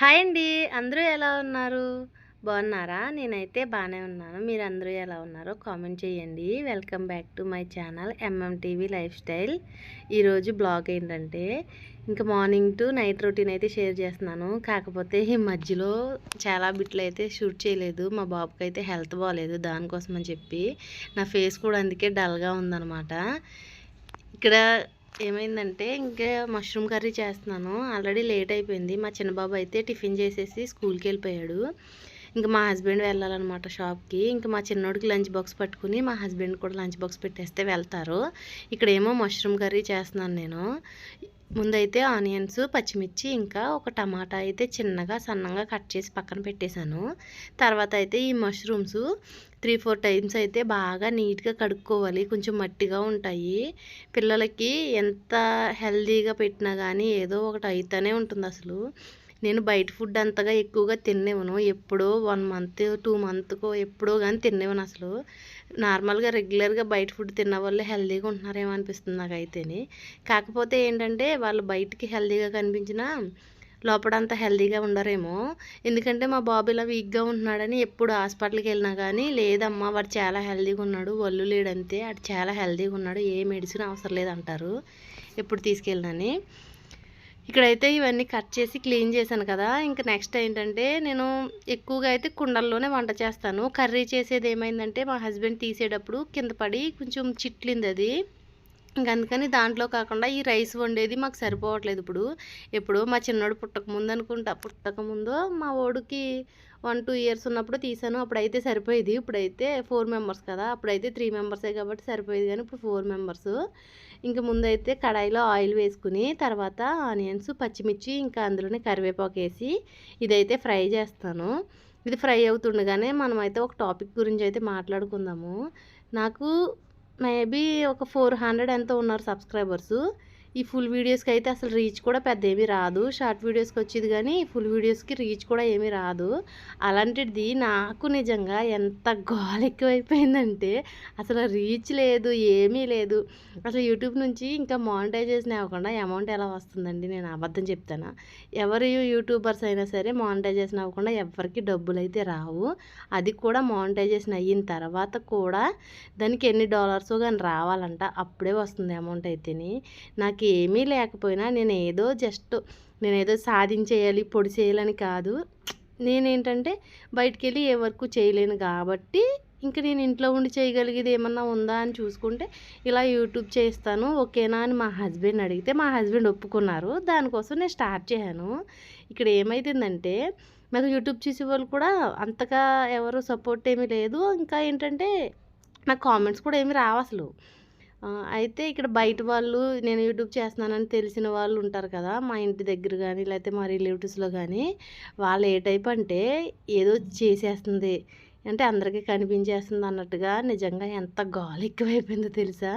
Hi అండి. అందరూ ఎలా ఉన్నారు? బాగున్నారా? నేనైతే బాగానే ఉన్నాను. మీరు అందరూ ఎలా ఉన్నారో కామెంట్ చేయండి. Welcome back to my channel MM TV lifestyle ఈరోజు బ్లాగ్ ఏంటంటే ఇంకా మార్నింగ్ టు నైట్ రొటీన్ అయితే షేర్ చేస్తున్నాను. కాకపోతే ఈ మధ్యలో చాలా బిట్లు అయితే షూట్ చేయలేదు. మా బాబుకి అయితే హెల్త్ బాగాలేదు దానికోసం అని చెప్పి. నా ఫేస్ కూడా అందుకే డల్గా ఉందనమాట ఇక్కడ ఏమైందంటే ఇంకా మష్రూమ్ కర్రీ చేస్తున్నాను. ఆల్రెడీ లేట్ అయిపోయింది. మా చిన్నబాబు అయితే టిఫిన్ చేసేసి స్కూల్కి వెళ్ళిపోయాడు. ఇంకా మా హస్బెండ్ వెళ్ళాలన్నమాట షాప్కి. ఇంకా మా చిన్నోడికి లంచ్ బాక్స్ పట్టుకుని మా హస్బెండ్ కూడా లంచ్ బాక్స్ పెట్టేస్తే వెళ్తారు. ఇక్కడేమో మష్రూమ్ కర్రీ చేస్తున్నాను నేను. ముందైతే ఆనియన్స్ పచ్చిమిర్చి ఇంకా ఒక టమాటా అయితే చిన్నగా సన్నగా కట్ చేసి పక్కన పెట్టేశాను. తర్వాత అయితే ఈ మష్రూమ్స్ త్రీ ఫోర్ టైమ్స్ అయితే బాగా నీట్గా కడుక్కోవాలి. కొంచెం మట్టిగా ఉంటాయి. పిల్లలకి ఎంత హెల్దీగా పెట్టినా కానీ ఏదో ఒకటి అయితేనే ఉంటుంది అసలు. నేను బయట ఫుడ్ అంతగా ఎక్కువగా తినేవను ఎప్పుడో వన్ మంత్ టూ మంత్కో ఎప్పుడో కానీ తినేవను అసలు. నార్మల్గా రెగ్యులర్గా బయట ఫుడ్ తిన్న వాళ్ళు హెల్తీగా ఉంటున్నారేమో అనిపిస్తుంది నాకైతేనే. కాకపోతే ఏంటంటే వాళ్ళు బయటికి హెల్తీగా కనిపించినా లోపడంతా హెల్తీగా ఉండరేమో. ఎందుకంటే మా బాబు ఇలా వీక్గా ఉంటున్నాడని ఎప్పుడు హాస్పిటల్కి వెళ్ళినా కానీ లేదమ్మా వాడు చాలా హెల్తీగా ఉన్నాడు ఒళ్ళు లేడంతే వాడు చాలా హెల్తీగా ఉన్నాడు ఏ మెడిసిన్ అవసరం లేదంటారు. ఎప్పుడు తీసుకెళ్ళినని. ఇక్కడైతే ఇవన్నీ కట్ చేసి క్లీన్ చేశాను కదా. ఇంకా నెక్స్ట్ ఏంటంటే నేను ఎక్కువగా అయితే కుండల్లోనే వంట చేస్తాను. కర్రీ చేసేది ఏమైందంటే మా హస్బెండ్ తీసేటప్పుడు కింద పడి కొంచెం చిట్లింది అది. ఇంక అందుకని దాంట్లో కాకుండా ఈ రైస్ వండేది మాకు సరిపోవట్లేదు ఇప్పుడు. ఎప్పుడు మా చిన్నోడు పుట్టక ముందు అనుకుంటా. పుట్టక ముందు మా ఓడికి వన్ టూ ఇయర్స్ ఉన్నప్పుడు తీసాను. అప్పుడైతే సరిపోయేది. ఇప్పుడైతే ఫోర్ మెంబర్స్ కదా. అప్పుడైతే త్రీ మెంబర్సే కాబట్టి సరిపోయేది కానీ ఇప్పుడు ఫోర్ మెంబర్స్. ఇంకా ముందైతే కడాయిలో ఆయిల్ వేసుకుని తర్వాత ఆనియన్స్ పచ్చిమిర్చి ఇంకా అందులోనే కరివేపాకు వేసి ఇదైతే ఫ్రై చేస్తాను. ఇది ఫ్రై అవుతుండగానే మనమైతే ఒక టాపిక్ గురించి అయితే మాట్లాడుకుందాము. నాకు మేబీ ఒక ఫోర్ హండ్రెడ్ ఎంతో ఉన్నారు సబ్స్క్రైబర్సు. ఈ ఫుల్ వీడియోస్కి అయితే అసలు రీచ్ కూడా పెద్ద ఏమీ రాదు షార్ట్ వీడియోస్కి వచ్చేది కానీ ఫుల్ వీడియోస్కి రీచ్ కూడా ఏమీ రాదు. అలాంటిది నాకు నిజంగా ఎంత గోల్ ఎక్కువైపోయిందంటే అసలు రీచ్ లేదు ఏమీ లేదు. అసలు యూట్యూబ్ నుంచి ఇంకా మానిటైజేషన్ అవ్వకుండా అమౌంట్ ఎలా వస్తుందండి? నేను అబద్ధం చెప్తాను? ఎవరు యూట్యూబర్స్ అయినా సరే మానిటైజేషన్ అవ్వకుండా ఎవరికి డబ్బులు అయితే రావు. అది కూడా మానిటైజేషన్ అయిన తర్వాత కూడా దానికి ఎన్ని డాలర్స్ కానీ రావాలంట. అప్పుడే వస్తుంది అమౌంట్ అయితేని. నాకు నాకు ఏమీ లేకపోయినా నేను ఏదో జస్ట్ నేను ఏదో సాధించేయాలి పొడి చేయాలని కాదు. నేనేంటంటే బయటికి వెళ్ళి ఏ వర్క్ చేయలేను కాబట్టి ఇంకా నేను ఇంట్లో ఉండి చేయగలిగేది ఏమన్నా ఉందా అని చూసుకుంటే ఇలా యూట్యూబ్ చేస్తాను. ఓకేనా అని మా హస్బెండ్ అడిగితే మా హస్బెండ్ ఒప్పుకున్నారు. దానికోసం నేను స్టార్ట్ చేశాను. ఇక్కడ ఏమైతుందంటే నాకు యూట్యూబ్ చూసే వాళ్ళు కూడా అంతగా ఎవరు సపోర్ట్ ఏమీ లేదు. ఇంకా ఏంటంటే నాకు కామెంట్స్ కూడా ఏమి రావు అసలు. అయితే ఇక్కడ బయట వాళ్ళు నేను యూట్యూబ్ చేస్తున్నానని తెలిసిన వాళ్ళు ఉంటారు కదా మా ఇంటి దగ్గర కానీ లేకపోతే మా రిలేటివ్స్లో కానీ వాళ్ళు ఏ టైప్ అంటే ఏదో చేసేస్తుంది. అంటే అందరికీ కనిపించేస్తుంది అన్నట్టుగా నిజంగా ఎంత గాలి ఎక్కువైపోయిందో తెలుసా?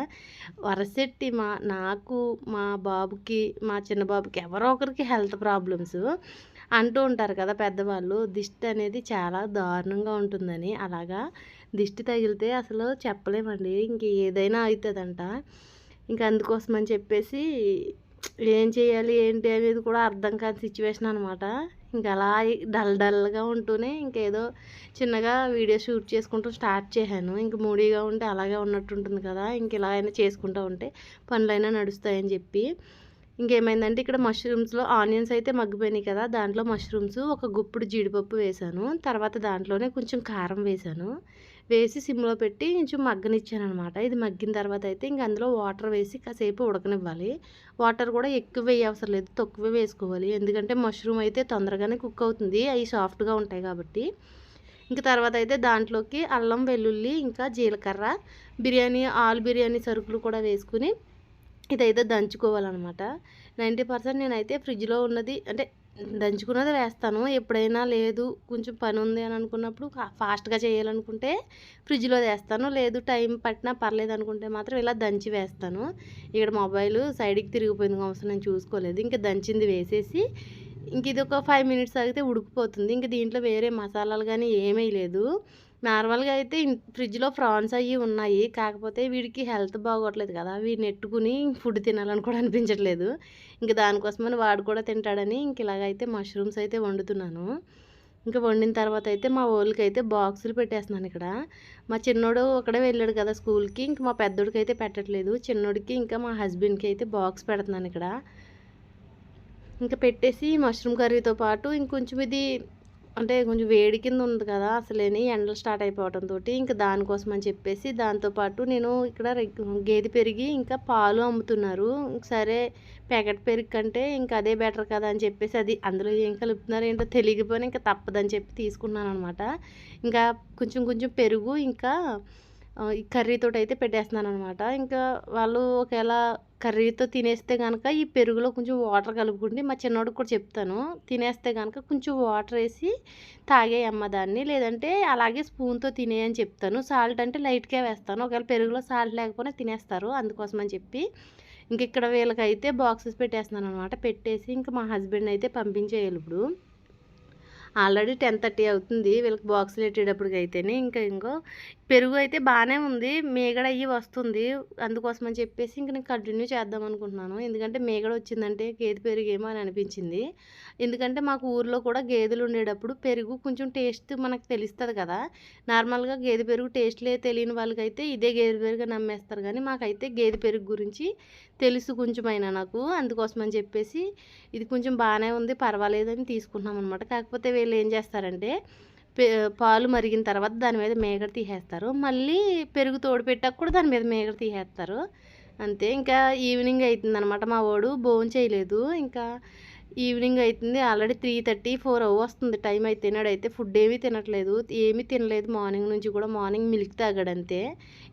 వరసెట్టి మా నాకు మా బాబుకి మా చిన్న బాబుకి ఎవరో ఒకరికి హెల్త్ ప్రాబ్లమ్స్ అంటూ ఉంటారు కదా పెద్దవాళ్ళు. దిష్టి అనేది చాలా దారుణంగా ఉంటుందని అలాగా దిష్టి తగిలితే అసలు చెప్పలేమండి. ఇంక ఏదైనా అవుతుందంట ఇంక అందుకోసం అని చెప్పేసి ఏం చేయాలి ఏంటి అనేది కూడా అర్థం కాని సిచ్యువేషన్ అనమాట ఇంకా అలా డల్ డల్గా ఉంటూనే ఇంకేదో చిన్నగా వీడియో షూట్ చేసుకుంటూ స్టార్ట్ చేశాను. ఇంక మూడీగా ఉంటే అలాగే ఉన్నట్టు ఉంటుంది కదా. ఇంక ఇలా అయినా చేసుకుంటూ ఉంటే పనులైనా నడుస్తాయని చెప్పి. ఇంకేమైందంటే ఇక్కడ మష్రూమ్స్లో ఆనియన్స్ అయితే మగ్గిపోయినాయి కదా. దాంట్లో మష్రూమ్స్ ఒక గుప్పుడు జీడిపప్పు వేసాను తర్వాత దాంట్లోనే కొంచెం కారం వేశాను. వేసి సిమ్లో పెట్టి కొంచెం మగ్గనిచ్చాను అనమాట ఇది మగ్గిన తర్వాత అయితే ఇంక అందులో వాటర్ వేసి కాసేపు ఉడకనివ్వాలి. వాటర్ కూడా ఎక్కువ వేయ అవసరం లేదు తక్కువ వేసుకోవాలి. ఎందుకంటే మష్రూమ్ అయితే తొందరగానే కుక్ అవుతుంది. అవి సాఫ్ట్గా ఉంటాయి కాబట్టి. ఇంకా తర్వాత అయితే దాంట్లోకి అల్లం వెల్లుల్లి ఇంకా జీలకర్ర బిర్యానీ ఆలు బిర్యానీ సరుకులు కూడా వేసుకుని ఇదైతే దంచుకోవాలన్నమాట నైంటీ పర్సెంట్ నేనైతే ఫ్రిడ్జ్లో ఉన్నది అంటే దంచుకున్నది వేస్తాను. ఎప్పుడైనా లేదు కొంచెం పని ఉంది అని అనుకున్నప్పుడు ఫాస్ట్గా చేయాలనుకుంటే ఫ్రిడ్జ్లో వేస్తాను. లేదు టైం పట్టినా పర్లేదు అనుకుంటే మాత్రం ఇలా దంచి వేస్తాను. ఇక్కడ మొబైల్ సైడ్కి తిరిగిపోయింది అవసరం నేను చూసుకోలేదు. ఇంకా దంచింది వేసేసి ఇంక ఇది ఒక ఫైవ్ మినిట్స్ ఆగితే ఉడికిపోతుంది. ఇంక దీంట్లో వేరే మసాలాలు కానీ ఏమీ లేదు. నార్మల్గా అయితే ఫ్రిడ్జ్లో ప్రాన్స్ అవి ఉన్నాయి. కాకపోతే వీడికి హెల్త్ బాగోట్లేదు కదా. వీడిని ఎట్టుకుని ఫుడ్ తినాలని కూడా అనిపించట్లేదు ఇంకా దానికోసమని వాడు కూడా తింటాడని ఇంక ఇలాగైతే మష్రూమ్స్ అయితే వండుతున్నాను. ఇంకా వండిన తర్వాత అయితే మా వాళ్ళకి అయితే బాక్సులు పెట్టేస్తున్నాను ఇక్కడ. మా చిన్నోడు ఒకడే వెళ్ళాడు కదా స్కూల్కి. ఇంక మా పెద్దోడికి అయితే పెట్టట్లేదు. చిన్నోడికి ఇంకా మా హస్బెండ్కి అయితే బాక్స్ పెడుతున్నాను ఇక్కడ. ఇంకా పెట్టేసి మష్రూమ్ కర్రీతో పాటు ఇంకొంచెం ఇది అంటే కొంచెం వేడి కింద ఉంది కదా అసలేని ఎండలు స్టార్ట్ అయిపోవడంతో ఇంకా దానికోసం అని చెప్పేసి దాంతోపాటు నేను ఇక్కడ గేదె పెరిగి ఇంకా పాలు అమ్ముతున్నారు. సరే ప్యాకెట్ పెరుగు కంటే ఇంకా అదే బెటర్ కదా అని చెప్పేసి అది అందులో ఏం కలుపుతున్నారు ఏంటో తెలియకపోయినా ఇంకా తప్పదని చెప్పి తీసుకున్నాను అనమాట ఇంకా కొంచెం కొంచెం పెరుగు ఇంకా కర్రీతో అయితే పెట్టేస్తున్నాను అనమాట ఇంకా వాళ్ళు ఒకవేళ కర్రీతో తినేస్తే కనుక ఈ పెరుగులో కొంచెం వాటర్ కలుపుకుంటే మా చిన్నోడికి కూడా చెప్తాను. తినేస్తే కనుక కొంచెం వాటర్ వేసి తాగేయమ్మ దాన్ని. లేదంటే అలాగే స్పూన్తో తినేయని చెప్తాను. సాల్ట్ అంటే లైట్గా వేస్తాను. ఒకవేళ పెరుగులో సాల్ట్ లేకపోయినా తినేస్తారు. అందుకోసం అని చెప్పి ఇంక ఇక్కడ వీళ్ళకైతే బాక్సెస్ పెట్టేస్తున్నాను అనమాట పెట్టేసి ఇంకా మా హస్బెండ్ అయితే పంపించేయాలి ఇప్పుడు. ఆల్రెడీ టెన్ థర్టీ అవుతుంది. వీళ్ళకి బాక్సులు పెట్టేటప్పటికి అయితేనే ఇంకా ఇంకో పెరుగు అయితే బాగానే ఉంది. మేగడ అయ్యి వస్తుంది. అందుకోసం అని చెప్పేసి ఇంక నేను కంటిన్యూ చేద్దాం అనుకుంటున్నాను. ఎందుకంటే మేగడ వచ్చిందంటే గేదె పెరుగేమో అని అనిపించింది. ఎందుకంటే మాకు ఊర్లో కూడా గేదెలు ఉండేటప్పుడు పెరుగు కొంచెం టేస్ట్ మనకు తెలుస్తుంది కదా. నార్మల్గా గేదె పెరుగు టేస్ట్లే తెలియని వాళ్ళకైతే ఇదే గేదె పెరుగు నమ్మేస్తారు. కానీ మాకైతే గేదె పెరుగు గురించి తెలుసు కొంచెమైనా నాకు అందుకోసం అని చెప్పేసి ఇది కొంచెం బాగానే ఉంది పర్వాలేదని తీసుకున్నాం అనమాట కాకపోతే వీళ్ళు ఏం చేస్తారంటే పాలు మరిగిన తర్వాత దాని మీద మేగడ తీసేస్తారు. మళ్ళీ పెరుగు తోడు పెట్టాక కూడా దాని మీద మేగడ తీసేస్తారు. అంతే ఇంకా ఈవినింగ్ అవుతుంది అనమాట మా వాడు భోజనం చేయలేదు. ఇంకా ఈవినింగ్ అవుతుంది ఆల్రెడీ త్రీ థర్టీ ఫోర్ అవ్ వస్తుంది. టైం అయితే తిన్నాడైతే ఫుడ్ ఏమీ తినట్లేదు. ఏమీ తినలేదు. మార్నింగ్ నుంచి కూడా మార్నింగ్ మిల్క్ తాగాడంతే.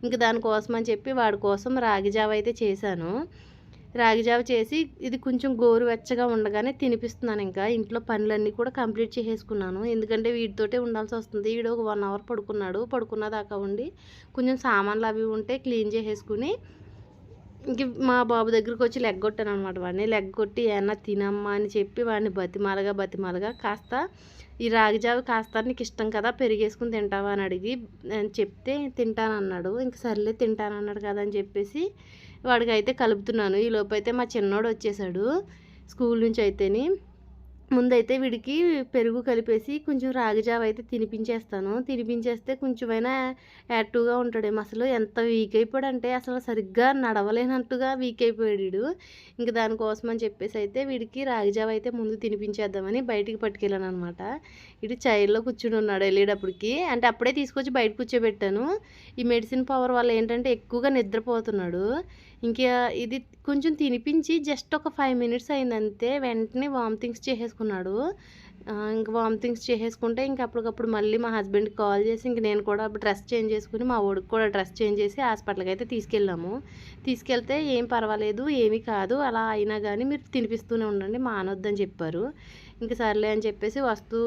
ఇంకా దానికోసం అని చెప్పి వాడి కోసం రాగి జావ అయితే చేశాను. రాగి జావ చేసి ఇది కొంచెం గోరువెచ్చగా ఉండగానే తినిపిస్తున్నాను ఇంకా. ఇంట్లో పనులన్నీ కూడా కంప్లీట్ చేసేసుకున్నాను. ఎందుకంటే వీటితోటే ఉండాల్సి వస్తుంది. వీడు ఒక వన్ అవర్ పడుకున్నాడు. పడుకున్న దాకా ఉండి కొంచెం సామాన్లు అవి ఉంటే క్లీన్ చేసేసుకుని ఇంక మా బాబు దగ్గరికి వచ్చి లెగ్ కొట్టాను అనమాట వాడిని. లెగ్ కొట్టి ఏమన్నా తినమ్మా అని చెప్పి వాడిని బతిమాలగా బతిమాలగా కాస్త ఈ రాగిజావి కాస్త నీకు ఇష్టం కదా పెరిగేసుకుని తింటావా అని అడిగి నేను చెప్తే తింటానన్నాడు. ఇంక సర్లే తింటానన్నాడు కదా అని చెప్పేసి వాడికి అయితే కలుపుతున్నాను. ఈలోపు అయితే మా చిన్నోడు వచ్చేసాడు స్కూల్ నుంచి అయితేని. ముందైతే వీడికి పెరుగు కలిపేసి కొంచెం రాగి జావ అయితే తినిపించేస్తాను. తినిపించేస్తే కొంచెమైనా యాక్టివ్గా ఉంటాడేమో. అసలు ఎంత వీక్ అయిపోయాడంటే అసలు సరిగ్గా నడవలేనట్టుగా వీక్ అయిపోయాడు ఇంకా ఇంక దానికోసం అని చెప్పేసి అయితే వీడికి రాగి జావ అయితే ముందు తినిపించేద్దామని బయటికి పట్టుకెళ్ళాను అనమాట ఇటు చైర్లో కూర్చుని ఉన్నాడు వెళ్ళేటప్పటికి. అంటే అప్పుడే తీసుకొచ్చి బయట కూర్చోబెట్టాను. ఈ మెడిసిన్ పవర్ వల్ల ఏంటంటే ఎక్కువగా నిద్రపోతున్నాడు. ఇంకా ఇది కొంచెం తినిపించి జస్ట్ ఒక ఫైవ్ మినిట్స్ అయిందంతే. వెంటనే వామిటింగ్స్ చేసేసుకున్నాడు. ఇంకా ఇంక వామిటింగ్స్ చేసేసుకుంటే ఇంక అప్పటికప్పుడు మళ్ళీ మా హస్బెండ్కి కాల్ చేసి ఇంక నేను కూడా డ్రెస్ చేంజ్ చేసుకుని మా వాడికి కూడా డ్రెస్ చేంజ్ చేసి హాస్పిటల్కి అయితే తీసుకెళ్ళాము. తీసుకెళ్తే ఏం పర్వాలేదు ఏమీ కాదు. అలా అయినా కానీ మీరు తినిపిస్తూనే ఉండండి మానొద్దని చెప్పారు. ఇంక సర్లే అని చెప్పేసి వస్తూ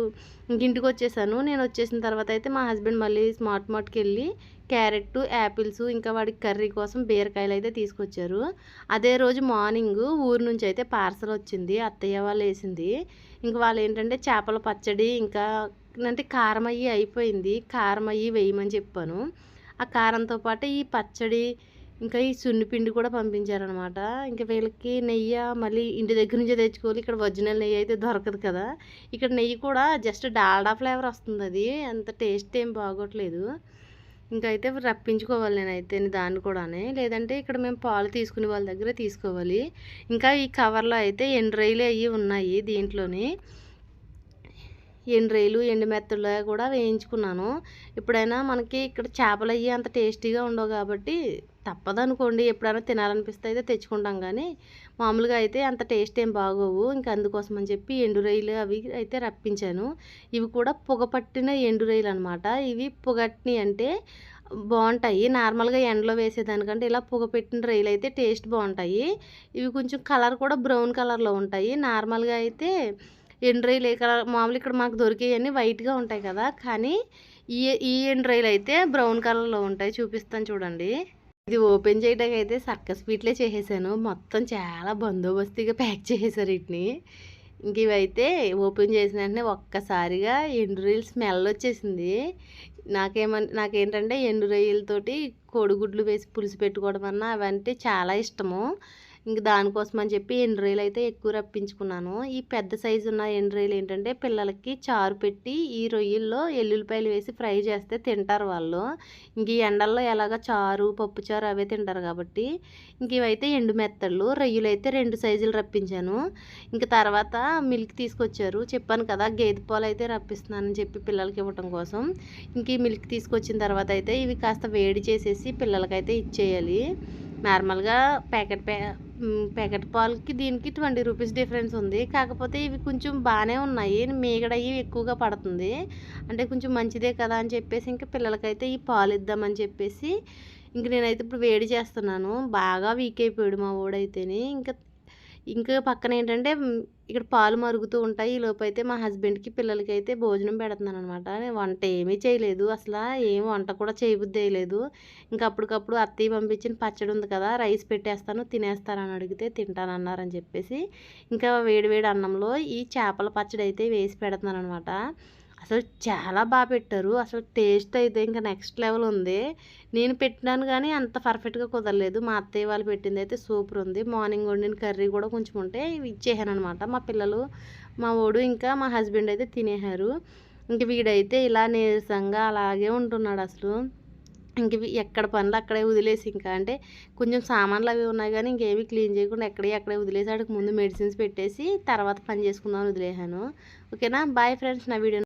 ఇంక ఇంటికి వచ్చేసాను. నేను వచ్చేసిన తర్వాత అయితే మా హస్బెండ్ మళ్ళీ స్మార్ట్ మార్ట్కి వెళ్ళి క్యారెట్ యాపిల్స్ ఇంకా వాడికి కర్రీ కోసం బీరకాయలు అయితే తీసుకొచ్చారు. అదే రోజు మార్నింగ్ ఊరు నుంచి అయితే పార్సల్ వచ్చింది. అత్తయ్య వాళ్ళు వేసింది. ఇంకా వాళ్ళు ఏంటంటే చేపల పచ్చడి ఇంకా అంటే కారం అయ్యి అయిపోయింది. కారం అయ్యి వేయమని చెప్పాను. ఆ కారంతో పాటు ఈ పచ్చడి ఇంకా ఈ సున్నిపిండి కూడా పంపించారనమాట. ఇంకా వీళ్ళకి నెయ్యి మళ్ళీ ఇంటి దగ్గర నుంచే తెచ్చుకోవాలి. ఇక్కడ ఒరిజినల్ నెయ్యి అయితే దొరకదు కదా. ఇక్కడ నెయ్యి కూడా జస్ట్ డాల్డా ఫ్లేవర్ వస్తుంది అది. అంత టేస్ట్ ఏం బాగోట్లేదు. ఇంకా అయితే రప్పించుకోవాలి నేనైతే దాన్ని కూడానే. లేదంటే ఇక్కడ మేము పాలు తీసుకునే వాళ్ళ దగ్గర తీసుకోవాలి. ఇంకా ఈ కవర్లో అయితే ఎండ్రైలు అవి ఉన్నాయి దీంట్లోని. ఎండ్రైలు ఎండు మెత్తలు కూడా వేయించుకున్నాను. ఎప్పుడైనా మనకి ఇక్కడ చేపలు అంత టేస్టీగా ఉండవు కాబట్టి తప్పదనుకోండి. ఎప్పుడైనా తినాలనిపిస్తే అయితే తెచ్చుకుంటాం కానీ మామూలుగా అయితే అంత టేస్ట్ ఏం బాగోవు. ఇంకా అందుకోసం అని చెప్పి ఎండు రొయ్యలు అవి అయితే రప్పించాను. ఇవి కూడా పొగ పట్టిన ఎండు అనమాట ఇవి పొగట్ని అంటే బాగుంటాయి. నార్మల్గా ఎండలో వేసేదానికంటే ఇలా పొగ పెట్టిన రొయ్యలు అయితే టేస్ట్ బాగుంటాయి. ఇవి కొంచెం కలర్ కూడా బ్రౌన్ కలర్లో ఉంటాయి. నార్మల్గా అయితే ఎండు రొయ్యలు ఏ కలర్ మామూలు ఇక్కడ మాకు దొరికేవన్నీ వైట్గా ఉంటాయి కదా. కానీ ఈ ఈ ఎండు రొయ్యలు అయితే బ్రౌన్ కలర్లో ఉంటాయి. చూపిస్తాను చూడండి. ఇది ఓపెన్ చేయడానికి అయితే సర్కస్ స్వీట్లే చేసేసాను. మొత్తం చాలా బందోబస్తుగా ప్యాక్ చేసేసారు వీటిని. ఇంక ఇవైతే ఓపెన్ చేసిన వెంటనే ఒక్కసారిగా ఎండు రొయ్యలు స్మెల్ వచ్చేసింది. నాకేమన్ నాకేంటంటే ఎండు రొయ్యలతోటి కోడిగుడ్లు వేసి పులుసు పెట్టుకోవడం అన్నా అవంటే చాలా ఇష్టము. ఇంక దానికోసం అని చెప్పి ఎండు అయితే ఎక్కువ రప్పించుకున్నాను. ఈ పెద్ద సైజు ఉన్న ఎండు ఏంటంటే పిల్లలకి చారు పెట్టి ఈ రొయ్యల్లో ఎల్లుల్లిపాయలు వేసి ఫ్రై చేస్తే తింటారు వాళ్ళు. ఇంక ఈ ఎండల్లో ఎలాగ చారు పప్పు చారు అవే తింటారు కాబట్టి ఇంక ఇవైతే ఎండు మెత్తళ్ళు. రొయ్యలు అయితే రెండు సైజులు రప్పించాను. ఇంక తర్వాత మిల్క్ తీసుకొచ్చారు. చెప్పాను కదా గేదె పాలు అయితే రప్పిస్తున్నానని చెప్పి పిల్లలకి ఇవ్వటం కోసం. ఇంక ఈ మిల్క్ తీసుకొచ్చిన తర్వాత అయితే ఇవి కాస్త వేడి చేసేసి పిల్లలకైతే ఇచ్చేయాలి. నార్మల్గా ప్యాకెట్ ప్యా ప్యాకెట్ పాలకి దీనికి ట్వంటీ రూపీస్ డిఫరెన్స్ ఉంది. కాకపోతే ఇవి కొంచెం బాగానే ఉన్నాయి. మీగడ అయ్యి ఎక్కువగా పడుతుంది. అంటే కొంచెం మంచిదే కదా అని చెప్పేసి ఇంకా పిల్లలకైతే ఈ పాలు ఇద్దామని చెప్పేసి ఇంక నేనైతే ఇప్పుడు వేడి చేస్తున్నాను. బాగా వీక్ అయిపోయాడు మా ఓడైతేనే. ఇంకా ఇంకా పక్కన ఏంటంటే ఇక్కడ పాలు మరుగుతూ ఉంటాయి. ఈ లోపైతే అయితే మా హస్బెండ్కి పిల్లలకి అయితే భోజనం పెడుతున్నాను అనమాట వంట ఏమీ చేయలేదు. అసలు ఏం వంట కూడా చేయబుద్ధి వేయలేదు ఇంకా అప్పటికప్పుడు అత్తయ్య పంపించిన పచ్చడి ఉంది కదా రైస్ పెట్టేస్తాను తినేస్తానని అడిగితే తింటానన్నారని చెప్పేసి ఇంకా వేడివేడి అన్నంలో ఈ చేపల పచ్చడి అయితే వేసి పెడుతున్నాను అనమాట అసలు చాలా బాగా పెట్టారు. అసలు టేస్ట్ అయితే ఇంకా నెక్స్ట్ లెవెల్ ఉంది. నేను పెట్టినాను కానీ అంత పర్ఫెక్ట్గా కుదరలేదు. మా అత్తయ్య వాళ్ళు పెట్టింది అయితే సూపర్ ఉంది. మార్నింగ్ వండిన కర్రీ కూడా కొంచెం ఉంటే ఇచ్చేసాను అనమాట మా పిల్లలు మా ఓడు ఇంకా మా హస్బెండ్ అయితే తినేశారు ఇంక వీడైతే ఇలా నీరసంగా అలాగే ఉంటున్నాడు అసలు. ఇంక ఎక్కడ పనులు అక్కడే వదిలేసి ఇంకా అంటే కొంచెం సామాన్లు అవి ఉన్నాయి కానీ ఇంకేమీ క్లీన్ చేయకుండా ఎక్కడే అక్కడే వదిలేసి ఆడికి ముందు మెడిసిన్స్ పెట్టేసి తర్వాత పని చేసుకుందామని వదిలేసాను. ఓకేనా? Bye friends. నా వీడియో